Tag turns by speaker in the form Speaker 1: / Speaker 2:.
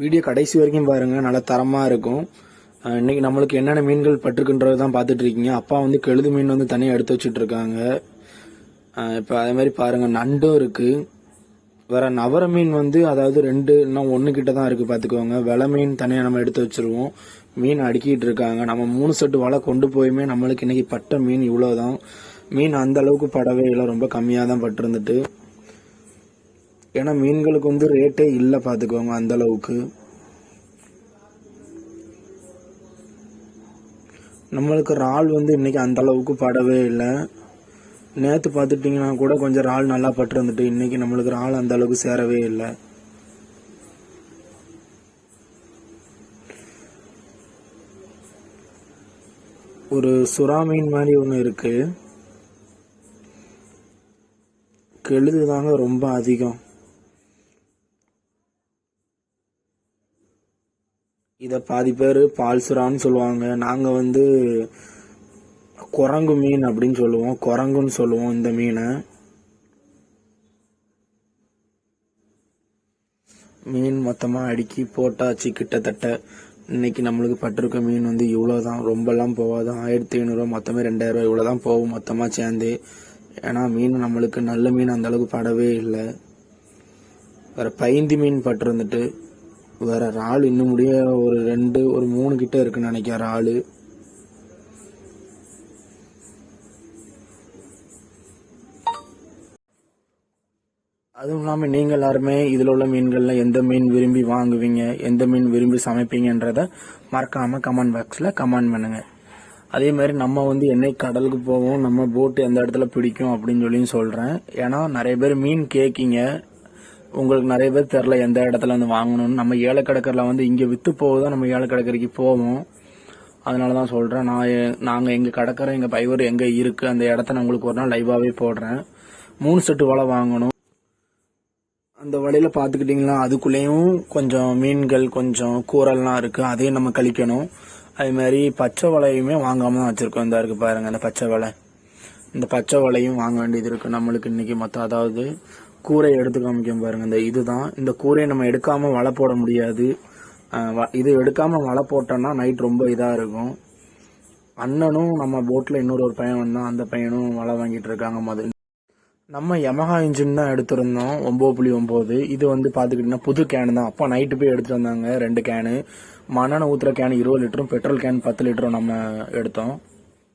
Speaker 1: Video கடைசி வரைக்கும் பாருங்கள் நல்லா தரமாக இருக்கும். இன்றைக்கி நம்மளுக்கு என்னென்ன மீன்கள் பட்டிருக்குன்றது தான் பார்த்துட்ருக்கீங்க அப்பா வந்து கெழுது மீன் வந்து தனியாக எடுத்து வச்சுட்ருக்காங்க இப்போ அதே மாதிரி பாருங்கள் நண்டும் இருக்குது வேற நவர மீன் வந்து அதாவது ரெண்டு இன்னும் ஒன்று கிட்ட தான் இருக்குது பார்த்துக்கோங்க. வெலை மீன் தனியாக நம்ம எடுத்து வச்சிருவோம். மீன் அடுக்கிட்டு இருக்காங்க. நம்ம மூணு செட்டு வலை கொண்டு போயுமே நம்மளுக்கு இன்னைக்கு பட்ட மீன் இவ்வளோதான் மீன் அந்த அளவுக்கு படவே இல்லை. ரொம்ப கம்மியாக தான் பட்டிருந்துட்டு. ஏன்னா மீன்களுக்கு வந்து ரேட்டே இல்லை பார்த்துக்கோங்க அந்த அளவுக்கு. நம்மளுக்கு இறால் வந்து இன்னைக்கு அந்த அளவுக்கு படவே இல்லை. நேற்று பார்த்துட்டிங்கன்னா கூட கொஞ்சம் இறால் நல்லா பட்டிருந்துட்டு இன்னைக்கு நம்மளுக்கு இறால் அந்த அளவுக்கு சேரவே இல்லை. ஒரு சுறா மீன் மாதிரி ஒன்று இருக்குது கெழுது தாங்க ரொம்ப அதிகம். இதை பாதி பேர் பால் சுறான்னு சொல்லுவாங்க. நாங்கள் வந்து குரங்கு மீன் அப்படின்னு சொல்லுவோம். குரங்குன்னு சொல்லுவோம் இந்த மீனை. மீன் மொத்தமாக அடுக்கி போட்டாச்சு கிட்டத்தட்ட. இன்னைக்கு நம்மளுக்கு பட்டிருக்க மீன் வந்து இவ்வளோ தான் ரொம்பலாம் போகாது ஆயிரத்தி ஐநூறுரூவா மொத்தமே ரெண்டாயிரரூவா இவ்வளோ தான் போகும் மொத்தமாக சேர்ந்து. ஏன்னா மீன் நம்மளுக்கு நல்ல மீன் அந்தளவுக்கு படவே இல்லை. வேறு பைந்தி மீன் பட்டிருந்துட்டு வேற இறால் இன்னும் முடிய ஒரு ரெண்டு ஒரு மூணு கிட்ட இருக்குன்னு நினைக்கிறேன் இறால் அதுவும் இல்லாமல் நீங்கள் எல்லாருமே இதில் உள்ள மீன்களில் எந்த மீன் விரும்பி வாங்குவீங்க எந்த மீன் விரும்பி சமைப்பீங்கன்றத மறக்காமல் கமெண்ட் பாக்ஸில் கமெண்ட் பண்ணுங்க. அதே மாதிரி நம்ம வந்து என்னைக்கு கடலுக்கு போவோம் நம்ம போட்டு எந்த இடத்துல பிடிக்கும் அப்படின்னு சொல்லி சொல்கிறேன் ஏன்னா நிறைய பேர் மீன் கேட்கிங்க உங்களுக்கு நிறைய பேர் தெரில எந்த இடத்துல வந்து வாங்கணும்னு. நம்ம ஏலக்கடற்கரில் வந்து இங்கே விற்று போகுதான் நம்ம ஏலக்கடற்கரைக்கு போவோம். அதனால தான் சொல்கிறேன் நான் எ- நாங்கள் எங்கள் கடற்கரை எங்கள் பைவர் எங்கே இருக்குது அந்த இடத்த நான் உங்களுக்கு ஒரு நாள் லைவாகவே போடுறேன். மூணு செட்டு வலை வாங்கணும். அந்த வலையில் பார்த்துக்கிட்டிங்களா அதுக்குள்ளேயும் கொஞ்சம் மீன்கள் கொஞ்சம் கூரல்லாம் இருக்குது அதையும் நம்ம கழிக்கணும். அதே மாதிரி பச்சை வலையுமே வாங்காம தான் வச்சுருக்கோம் இந்த இருக்குது பாருங்கள் அந்த பச்சை வலை. இந்த பச்சை வலையும் வாங்க வேண்டியது இருக்குது நம்மளுக்கு இன்னைக்கு மொத்தம் அதாவது கூரையை எடுத்து காமிக்கும் பாருங்க. இந்த இதுதான். இந்த கூரையை நம்ம எடுக்காம வலை போட முடியாது. வ- இது எடுக்காம வலை போட்டோம்னா நைட் ரொம்ப இதாக இருக்கும். அண்ணனும் நம்ம போட்டில் இன்னொரு ஒரு பையன் வந்தான். அந்த பையனும் வலை வாங்கிட்டு இருக்காங்க முதல் நம்ம யமஹா இன்ஜின் தான் எடுத்திருந்தோம். ஒம்பது புள்ளி ஒம்பது இது வந்து பார்த்துக்கிட்டிங்கன்னா புது கேனு தான். அப்போ நைட்டு போய் எடுத்துகிட்டு வந்தாங்க. ரெண்டு கேனு மண்ணெண்ணெய் ஊற்றுற கேன் இருபது லிட்டரும் பெட்ரோல் கேன் பத்து லிட்டரும் நம்ம எடுத்தோம்.